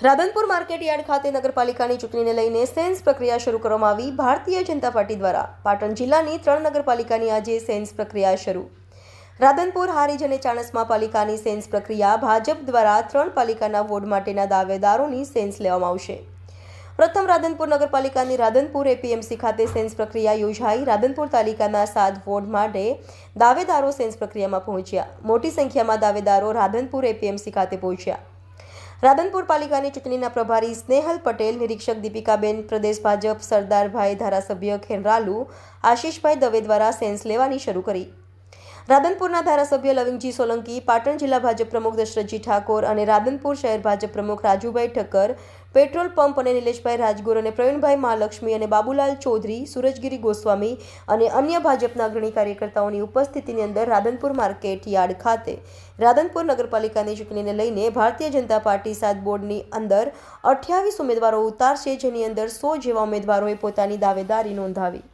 Radhanpur market yard ખાતે નગરપાલિકાની ચૂંટણીને લઈને સેન્સ પ્રક્રિયા શરૂ કરવામાં આવી. ભારતીય જનતા પાર્ટી દ્વારા પાટણ જિલ્લાની ત્રણ નગરપાલિકાની આજે સેન્સ પ્રક્રિયા શરૂ. રાધનપુર, હારીજ અને ચાણસ્મા પાલિકાની સેન્સ પ્રક્રિયા ભાજપ દ્વારા ત્રણ પાલિકાના વોર્ડ માટેના દાવેદારોની સેન્સ લેવામાં આવશે. પ્રથમ રાધનપુર નગરપાલિકાની રાધનપુર એપીએમસી ખાતે સેન્સ પ્રક્રિયા યોજાઈ. રાધનપુર તાલુકાના સાત વોર્ડ માટે દાવેદારો સેન્સ પ્રક્રિયામાં પહોંચ્યા. મોટી સંખ્યામાં દાવેદારો રાધનપુર એપીએમસી ખાતે પહોંચ્યા. રાધનપુર પાલિકાની ચૂંટણીના પ્રભારી સ્નેહલ પટેલ, નિરીક્ષક દીપિકાબેન, પ્રદેશ ભાજપ સરદારભાઈ ધારાસભ્ય ખેનરાલુ આશીષભાઈ દવે દ્વારા સેન્સ લેવાની શરૂ કરી. રાધનપુરના ધારાસભ્ય લવિંગજી સોલંકી, પાટણ જિલ્લા ભાજપ પ્રમુખ દશરથજી ઠાકોર અને રાધનપુર શહેર ભાજપ પ્રમુખ રાજુભાઈ ઠક્કર, પેટ્રોલ પંપ અને નિલેશભાઈ રાજગુર અને પ્રવીણભાઈ મહાલક્ષ્મી અને બાબુલાલ ચૌધરી, સુરજગીરી ગોસ્વામી અને અન્ય ભાજપના અગ્રણી કાર્યકર્તાઓની ઉપસ્થિતિની અંદર રાધનપુર માર્કેટ યાર્ડ ખાતે. રાધનપુર નગરપાલિકાની ચૂંટણીને લઈને ભારતીય જનતા પાર્ટી સાત બોર્ડની અંદર અઠ્યાવીસ ઉમેદવારો ઉતારશે, જેની અંદર સો જેવા ઉમેદવારોએ પોતાની દાવેદારી નોંધાવી.